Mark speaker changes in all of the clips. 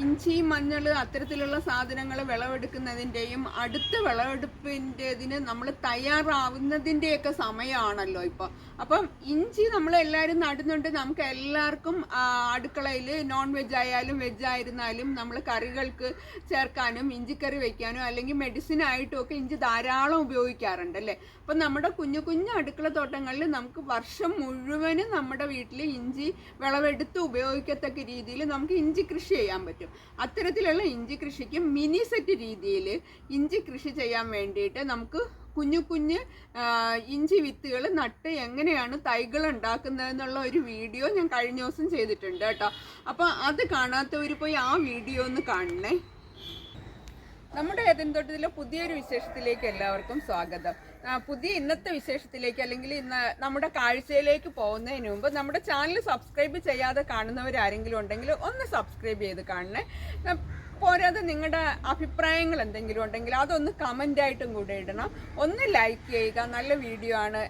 Speaker 1: ഇഞ്ചി മഞ്ഞൾ അത്തരത്തിലുള്ള സാധനങ്ങൾ വിളവെടുക്കുന്നതിന്റെയും അടുത്ത വിളവെടുപ്പിന്റെതിന് നമ്മൾ തയ്യാറാവുന്നതിന്റെയൊക്കെ സമയമാണല്ലോ ഇപ്പോൾ അപ്പം ഇഞ്ചി നമ്മൾ എല്ലാവരും നടുന്നുണ്ട്. നമുക്ക് എല്ലാവർക്കും അടുക്കളയിൽ നോൺ വെജ് ആയാലും വെജ് ആയിരുന്നാലും നമ്മൾ കറികൾക്ക് ചേർക്കാനും ഇഞ്ചിക്കറി വയ്ക്കാനും അല്ലെങ്കിൽ മെഡിസിൻ ആയിട്ടും ഒക്കെ ഇഞ്ചി ധാരാളം ഉപയോഗിക്കാറുണ്ട് അല്ലേ? അപ്പം നമ്മുടെ കുഞ്ഞു കുഞ്ഞു അടുക്കള തോട്ടങ്ങളിൽ നമുക്ക് വർഷം മുഴുവനും നമ്മുടെ വീട്ടിൽ ഇഞ്ചി വിളവെടുത്ത് ഉപയോഗിക്കത്തക്ക രീതിയിൽ നമുക്ക് ഇഞ്ചി കൃഷി ചെയ്യാൻ പറ്റും. അത്തരത്തിലുള്ള ഇഞ്ചി കൃഷിക്ക് മിനി സെറ്റ് രീതിയിൽ ഇഞ്ചി കൃഷി ചെയ്യാൻ വേണ്ടിയിട്ട് നമുക്ക് കുഞ്ഞു കുഞ്ഞ് ഇഞ്ചി വിത്തുകൾ നട്ട് എങ്ങനെയാണ് തൈകൾ ഉണ്ടാക്കുന്നതെന്നുള്ള ഒരു വീഡിയോ ഞാൻ കഴിഞ്ഞ ദിവസം ചെയ്തിട്ടുണ്ട് കേട്ടോ. അപ്പോൾ അത് കാണാത്തവർ പോയി ആ വീഡിയോ ഒന്ന് കാണണേ. നമ്മുടെ ഏതെന്തോട്ടത്തിലെ പുതിയൊരു വിശേഷത്തിലേക്ക് എല്ലാവർക്കും സ്വാഗതം. പുതിയ ഇന്നത്തെ വിശേഷത്തിലേക്ക് അല്ലെങ്കിൽ ഇന്ന് നമ്മുടെ കാഴ്ചയിലേക്ക് പോകുന്നതിന് മുമ്പ് നമ്മുടെ ചാനൽ സബ്സ്ക്രൈബ് ചെയ്യാതെ കാണുന്നവരാരെങ്കിലും ഉണ്ടെങ്കിൽ ഒന്ന് സബ്സ്ക്രൈബ് ചെയ്ത് കാണണേ. പോരാതെ നിങ്ങളുടെ അഭിപ്രായങ്ങൾ എന്തെങ്കിലും ഉണ്ടെങ്കിൽ അതൊന്ന് കമന്റായിട്ടും കൂടെ ഇടണം. ഒന്ന് ലൈക്ക് ചെയ്യുക. നല്ല വീഡിയോ ആണ്.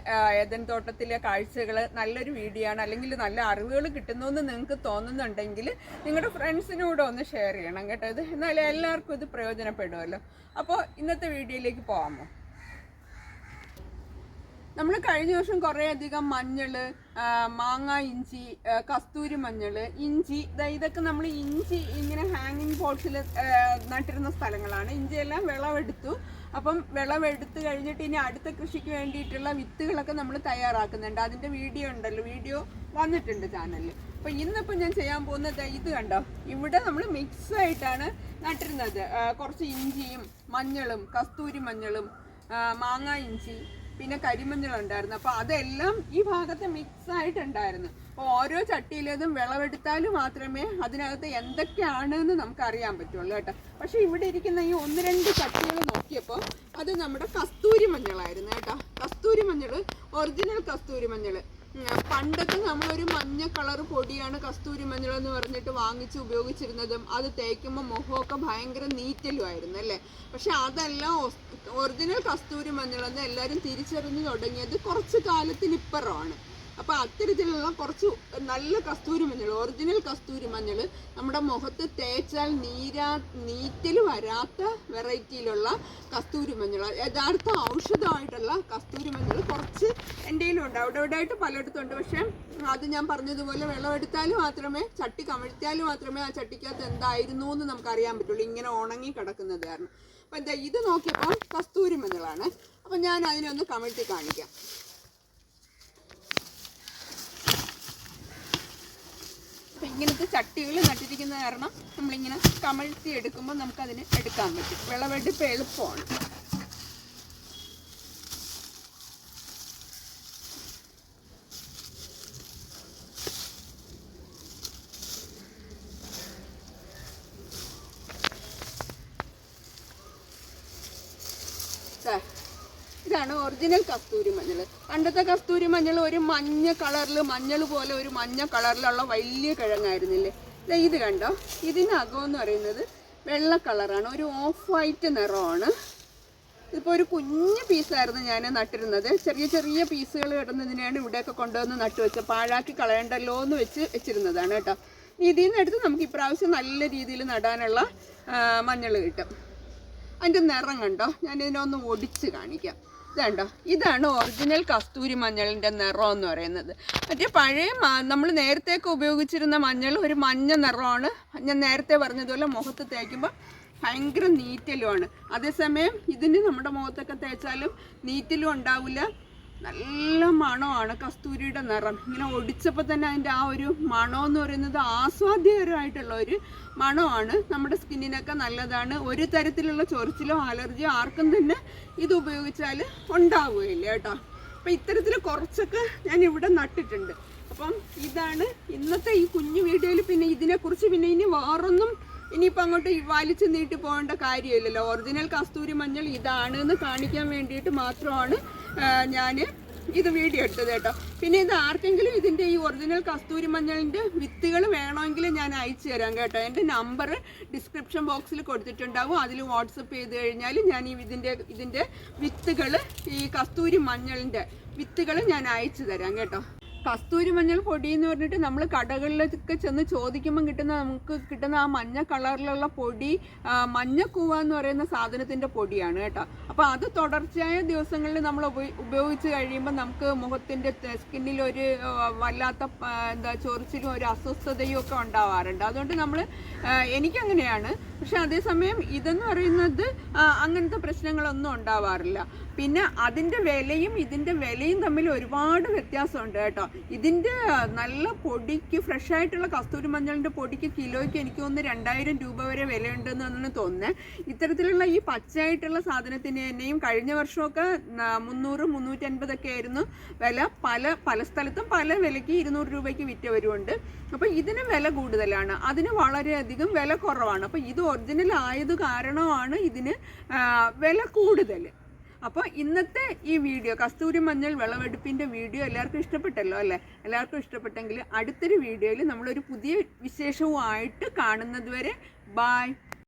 Speaker 1: ഏതൻ തോട്ടത്തിലെ കാഴ്ചകൾ നല്ലൊരു വീഡിയോ ആണ്. അല്ലെങ്കിൽ നല്ല അറിവുകൾ കിട്ടുന്നു എന്ന് നിങ്ങൾക്ക് തോന്നുന്നുണ്ടെങ്കിൽ നിങ്ങളുടെ ഫ്രണ്ട്സിനൂടെ ഒന്ന് ഷെയർ ചെയ്യണം കേട്ടോ. ഇത് എന്നാലേ എല്ലാവർക്കും ഇത് പ്രയോജനപ്പെടുമല്ലോ അപ്പോൾ ഇന്നത്തെ വീഡിയോയിലേക്ക് പോകാമോ? നമ്മൾ കഴിഞ്ഞ വർഷം കുറേ അധികം മഞ്ഞൾ മാങ്ങ ഇഞ്ചി കസ്തൂരി മഞ്ഞൾ ഇഞ്ചി ഇതൊക്കെ നമ്മൾ ഇഞ്ചി ഇങ്ങനെ ഹാങ്ങിങ് പോട്ട്സിൽ നട്ടിരുന്ന സ്ഥലങ്ങളാണ്. ഇഞ്ചിയെല്ലാം വിളവെടുത്തു. അപ്പം വിളവെടുത്ത് കഴിഞ്ഞിട്ട് ഇനി അടുത്ത കൃഷിക്ക് വേണ്ടിയിട്ടുള്ള വിത്തുകളൊക്കെ നമ്മൾ തയ്യാറാക്കുന്നുണ്ട്. അതിന്റെ വീഡിയോ ഉണ്ടല്ലോ. വീഡിയോ വന്നിട്ടുണ്ട് ചാനലിൽ അപ്പോൾ ഇന്നിപ്പോൾ ഞാൻ ചെയ്യാൻ പോകുന്നത് ഇത് കണ്ടോ? ഇവിടെ നമ്മൾ മിക്സ് ആയിട്ടാണ് നട്ടിരുന്നത്. കുറച്ച് ഇഞ്ചിയും മഞ്ഞളും കസ്തൂരി മഞ്ഞളും മാങ്ങ ഇഞ്ചി പിന്നെ കരിമഞ്ഞൾ ഉണ്ടായിരുന്നു. അപ്പോൾ അതെല്ലാം ഈ ഭാഗത്ത് മിക്സ് ആയിട്ടുണ്ടായിരുന്നു. അപ്പോൾ ഓരോ ചട്ടിയിലേതും വിളവെടുത്താൽ മാത്രമേ അതിനകത്ത് എന്തൊക്കെയാണെന്ന് നമുക്ക് അറിയാൻ പറ്റുള്ളൂ കേട്ടോ. പക്ഷെ ഇവിടെ ഇരിക്കുന്ന ഈ ഒന്ന് രണ്ട് ചട്ടികൾ നോക്കിയപ്പോൾ അത് നമ്മുടെ കസ്തൂരി മഞ്ഞളായിരുന്നു കേട്ടോ. കസ്തൂരി മഞ്ഞൾ ഒറിജിനൽ കസ്തൂരി മഞ്ഞൾ പണ്ടൊക്കെ നമ്മളൊരു മഞ്ഞ കളർ പൊടിയാണ് കസ്തൂരി മഞ്ഞൾ എന്ന് പറഞ്ഞിട്ട് വാങ്ങിച്ച് ഉപയോഗിച്ചിരുന്നതും അത് തേക്കുമ്പോൾ മുഖമൊക്കെ ഭയങ്കര നീറ്റലുമായിരുന്നു അല്ലേ? പക്ഷെ അതെല്ലാം ഒറിജിനൽ കസ്തൂരി മഞ്ഞൾ എന്ന് എല്ലാവരും തിരിച്ചറിഞ്ഞു തുടങ്ങിയത് കുറച്ച് കാലത്തിന് ഇപ്പുറമാണ്. അപ്പോൾ അത്തരത്തിലുള്ള കുറച്ച് നല്ല കസ്തൂരി മഞ്ഞൾ ഒറിജിനൽ കസ്തൂരി മഞ്ഞൾ നമ്മുടെ മുഖത്ത് തേച്ചാൽ നീരാ നീറ്റൽ വരാത്ത വെറൈറ്റിയിലുള്ള കസ്തൂരി മഞ്ഞൾ യഥാർത്ഥ ഔഷധമായിട്ടുള്ള കസ്തൂരി മഞ്ഞൾ കുറച്ച് എന്റെ ഉണ്ട്. അവിടെ ഇവിടെ ആയിട്ട് പലയിടത്തും ഉണ്ട്. പക്ഷേ അത് ഞാൻ പറഞ്ഞതുപോലെ വെള്ളം എടുത്താൽ മാത്രമേ ചട്ടി കമഴ്ത്തിയാൽ മാത്രമേ ആ ചട്ടിക്കകത്ത് എന്തായിരുന്നു എന്ന് നമുക്ക് അറിയാൻ പറ്റുള്ളൂ. ഇങ്ങനെ ഉണങ്ങി കിടക്കുന്നത് കാരണം. അപ്പം എന്താ ഇത് നോക്കിയപ്പോൾ കസ്തൂരി മഞ്ഞളാണ് അപ്പം ഞാൻ അതിനെ ഒന്ന് കമഴ്ത്തി കാണിക്കാം. ഇങ്ങനത്തെ ചട്ടികൾ നട്ടിരിക്കുന്ന കാരണം നമ്മളിങ്ങനെ കമഴ്ത്തി എടുക്കുമ്പോൾ നമുക്കതിന് എടുക്കാൻ പറ്റും. വിളവെടുപ്പ് എളുപ്പമാണ്. ഇതാണ് ഒറിജിനൽ കസ്തൂരി മഞ്ഞൾ. പണ്ടത്തെ കസ്തൂരി മഞ്ഞൾ ഒരു മഞ്ഞ കളറിൽ മഞ്ഞൾ പോലെ ഒരു മഞ്ഞ കളറിലുള്ള വലിയ കിഴങ്ങായിരുന്നില്ലേ? ഇത് കണ്ടോ? ഇതിനകം എന്ന് പറയുന്നത് വെള്ള കളറാണ്. ഒരു ഓഫ് വൈറ്റ് നിറമാണ്. ഇതിപ്പോൾ ഒരു കുഞ്ഞ് പീസായിരുന്നു ഞാൻ നട്ടിരുന്നത്. ചെറിയ ചെറിയ പീസുകൾ കിടന്നതിനെയാണ് ഇവിടെയൊക്കെ കൊണ്ടുവന്ന് നട്ടു വെച്ചത് പാഴാക്കി കളയണ്ടല്ലോ എന്ന് വെച്ച് വെച്ചിരുന്നതാണ് കേട്ടോ. ഇതിൽ നിന്നെടുത്ത് നമുക്ക് ഇപ്രാവശ്യം നല്ല രീതിയിൽ നടാനുള്ള മഞ്ഞൾ കിട്ടും. അതിന്റെ നിറം കണ്ടോ? ഞാനിതിനൊന്ന് ഒടിച്ച് കാണിക്കാം. ഇതുണ്ടോ? ഇതാണ് ഒറിജിനൽ കസ്തൂരി മഞ്ഞളിന്റെ നിറം എന്ന് പറയുന്നത്. മറ്റേ പഴയ നമ്മൾ നേരത്തെയൊക്കെ ഉപയോഗിച്ചിരുന്ന മഞ്ഞൾ ഒരു മഞ്ഞ നിറമാണ്. ഞാൻ നേരത്തെ പറഞ്ഞതുപോലെ മുഖത്ത് തേക്കുമ്പോൾ ഭയങ്കര നീറ്റലുമാണ്. അതേസമയം ഇതിന് നമ്മുടെ മുഖത്തൊക്കെ തേച്ചാലും നീറ്റലും ഉണ്ടാവില്ല. നല്ല മണമാണ് കസ്തൂരിയുടെ നിറം. ഇങ്ങനെ ഒടിച്ചപ്പോൾ തന്നെ അതിന്റെ ആ ഒരു മണം എന്ന് പറയുന്നത് ആസ്വാദ്യകരമായിട്ടുള്ള ഒരു മണമാണ്. നമ്മുടെ സ്കിന്നിനൊക്കെ നല്ലതാണ്. ഒരു തരത്തിലുള്ള ചൊറിച്ചിലോ അലർജിയോ ആർക്കും തന്നെ ഇത് ഉപയോഗിച്ചാൽ ഉണ്ടാവുകയില്ല കേട്ടോ. അപ്പം ഇത്തരത്തിൽ കുറച്ചൊക്കെ ഞാൻ ഇവിടെ നട്ടിട്ടുണ്ട്. അപ്പം ഇതാണ് ഇന്നത്തെ ഈ കുഞ്ഞു വീഡിയോയിൽ പിന്നെ ഇതിനെക്കുറിച്ച് പിന്നെ ഇനി വേറൊന്നും ഇനിയിപ്പോൾ അങ്ങോട്ട് വലിച്ചു നീട്ടി പോകേണ്ട കാര്യമില്ലല്ലോ. ഒറിജിനൽ കസ്തൂരി മഞ്ഞൾ ഇതാണ് എന്ന് കാണിക്കാൻ വേണ്ടിയിട്ട് മാത്രമാണ് ഞാൻ ഇത് വീഡിയോ എടുത്തത് കേട്ടോ. പിന്നെ ഇത് ആർക്കെങ്കിലും ഇതിന്റെ ഈ ഒറിജിനൽ കസ്തൂരി മഞ്ഞളിന്റെ വിത്തുകൾ വേണമെങ്കിൽ ഞാൻ അയച്ചു തരാം കേട്ടോ. എന്റെ നമ്പർ ഡിസ്ക്രിപ്ഷൻ ബോക്സിൽ കൊടുത്തിട്ടുണ്ടാവും. അതിൽ വാട്സപ്പ് ചെയ്ത് കഴിഞ്ഞാൽ ഞാൻ ഈ ഇതിന്റെ ഇതിന്റെ വിത്തുകൾ ഈ കസ്തൂരി മഞ്ഞളിന്റെ വിത്തുകൾ ഞാൻ അയച്ചു തരാം കേട്ടോ. കസ്തൂരി മഞ്ഞൾ പൊടി എന്ന് പറഞ്ഞിട്ട് നമ്മൾ കടകളിലൊക്കെ ചെന്ന് ചോദിക്കുമ്പോൾ കിട്ടുന്ന നമുക്ക് കിട്ടുന്ന ആ മഞ്ഞ കളറിലുള്ള പൊടി മഞ്ഞക്കൂവ എന്ന് പറയുന്ന സാധനത്തിന്റെ പൊടിയാണ് കേട്ടോ. അപ്പോൾ അത് തുടർച്ചയായ ദിവസങ്ങളിൽ നമ്മൾ ഉപ- ഉപയോഗിച്ച് കഴിയുമ്പോൾ നമുക്ക് മുഖത്തിന്റെ സ്കിന്നിൽ ഒരു വല്ലാത്ത എന്താ ചൊറിച്ചിലും ഒരു അസ്വസ്ഥതയും ഒക്കെ ഉണ്ടാവാറുണ്ട്. അതുകൊണ്ട് നമ്മൾ എനിക്കങ്ങനെയാണ്. പക്ഷെ അതേസമയം ഇതെന്ന് പറയുന്നത് അങ്ങനത്തെ പ്രശ്നങ്ങളൊന്നും ഉണ്ടാവാറില്ല. പിന്നെ അതിന്റെ വിലയും ഇതിന്റെ വിലയും തമ്മിൽ ഒരുപാട് വ്യത്യാസമുണ്ട് കേട്ടോ. ഇതിന്റെ നല്ല പൊടിക്ക് ഫ്രഷ് ആയിട്ടുള്ള കസ്തൂരി മഞ്ഞളിന്റെ പൊടിക്ക് കിലോയ്ക്ക് എനിക്ക് തോന്നുന്നു രണ്ടായിരം രൂപ വരെ വിലയുണ്ടെന്നാണ് തോന്നുന്നത് ഇത്തരത്തിലുള്ള ഈ പച്ചയായിട്ടുള്ള സാധനത്തിന് തന്നെയും കഴിഞ്ഞ വർഷമൊക്കെ മുന്നൂറ് മുന്നൂറ്റൻപതൊക്കെ ആയിരുന്നു വില. പല പല സ്ഥലത്തും പല വിലയ്ക്ക് ഇരുന്നൂറ് രൂപയ്ക്ക് വിറ്റവരുമുണ്ട് അപ്പോൾ ഇതിന് വില കൂടുതലാണ്. അതിന് വളരെയധികം വില കുറവാണ്. അപ്പോൾ ഇത് ഒറിജിനൽ ആയത് കാരണമാണ് ഇതിന് വില കൂടുതൽ അപ്പോൾ ഇന്നത്തെ ഈ വീഡിയോ കസ്തൂരി മഞ്ഞൾ വിളവെടുപ്പിന്റെ വീഡിയോ എല്ലാവർക്കും ഇഷ്ടപ്പെട്ടല്ലോ അല്ലേ? എല്ലാവർക്കും ഇഷ്ടപ്പെട്ടെങ്കിൽ അടുത്തൊരു വീഡിയോയിൽ നമ്മളൊരു പുതിയ വിശേഷവുമായിട്ട് കാണുന്നത് വരെ ബായ്